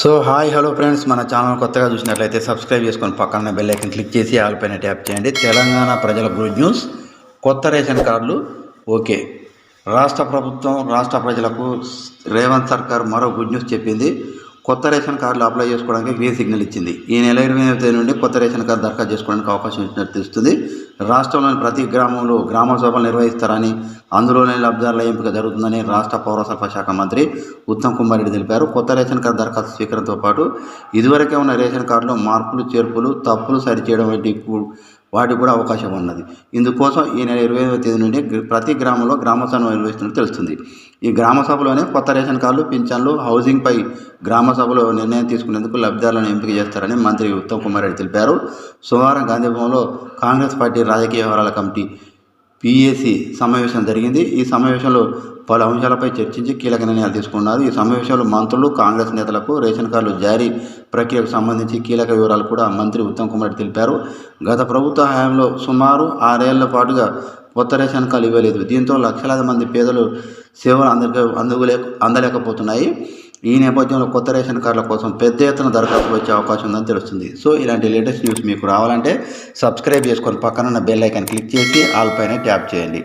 So hi hello friends. మన channel కొత్తగా చూసినట్లయితే సబ్స్క్రైబ్ చేసుకొని పక్కన బెల్ ఐకన్ క్లిక్ చేసి ఆల్ పైన ట్యాప్ చేయండి. తెలంగాణ ప్రజల గుడ్ న్యూస్. కొత్త రేషన్ కార్డులు. ఓకే. రాష్ట్ర ప్రభుత్వం రాష్ట్ర ప్రజలకు రేవంత్ సర్కార్ మరో గుడ్ న్యూస్ చెప్పింది. కొత్త రేషన్ కార్డులు అప్లై చేసుకోవడానికి గ్రీన్ సిగ్నల్ ఇచ్చింది. ఈ నెల ఇరవై ఎనిమిది నుండి కొత్త రేషన్ కార్డు దరఖాస్తు చేసుకోవడానికి అవకాశం ఇచ్చినట్టు తెలుస్తుంది. రాష్ట్రంలోని ప్రతి గ్రామంలో గ్రామ సభలు నిర్వహిస్తారని అందులోనే లబ్ధిదారుల ఎంపిక జరుగుతుందని రాష్ట్ర పౌర సరఫరా శాఖ మంత్రి ఉత్తమ్ కుమార్ రెడ్డి తెలిపారు. కొత్త రేషన్ కార్డు దరఖాస్తు స్వీకరణతో పాటు ఇదివరకే ఉన్న రేషన్ కార్డులో మార్పులు చేర్పులు తప్పులు సరిచేయడం వంటి కు- వాటికి కూడా అవకాశం ఉన్నది. ఇందుకోసం ఈ నెల ఇరవై ఐదవ తేదీ నుండి ప్రతి గ్రామంలో గ్రామ సభ నిర్వహిస్తున్నట్టు తెలుస్తుంది. ఈ గ్రామ సభలోనే కొత్త రేషన్ కార్డులు పింఛన్లు హౌసింగ్పై గ్రామ సభలో నిర్ణయం తీసుకునేందుకు లబ్ధిదారులను ఎంపిక చేస్తారని మంత్రి ఉత్తమ్ కుమార్ రెడ్డి తెలిపారు. సోమవారం గాంధీభవన్లో కాంగ్రెస్ పార్టీ రాజకీయ వ్యవహారాల కమిటీ పిఏసి సమావేశం జరిగింది. ఈ సమావేశంలో పలు అంశాలపై చర్చించి కీలక నిర్ణయాలు తీసుకున్నారు. ఈ సమావేశంలో మంత్రులు కాంగ్రెస్ నేతలకు రేషన్ కార్డులు జారీ ప్రక్రియకు సంబంధించి కీలక వివరాలు కూడా మంత్రి ఉత్తమ్ కుమార్ రెడ్డి తెలిపారు. గత ప్రభుత్వ హయాంలో సుమారు ఆరేళ్ళ పాటుగా కొత్త రేషన్ కార్డు ఇవ్వలేదు. దీంతో లక్షలాది మంది పేదలు సేవలు అందరికీ అందులే అందలేకపోతున్నాయి. ఈ నేపథ్యంలో కొత్త రేషన్ కార్డుల కోసం పెద్ద ఎత్తున దరఖాస్తులు వచ్చే అవకాశం ఉందని తెలుస్తుంది. సో ఇలాంటి లేటెస్ట్ న్యూస్ మీకు రావాలంటే సబ్స్క్రైబ్ చేసుకొని పక్కన ఉన్న బెల్ ఐకాన్ క్లిక్ చేసి ఆల్ పైన ట్యాప్ చేయండి.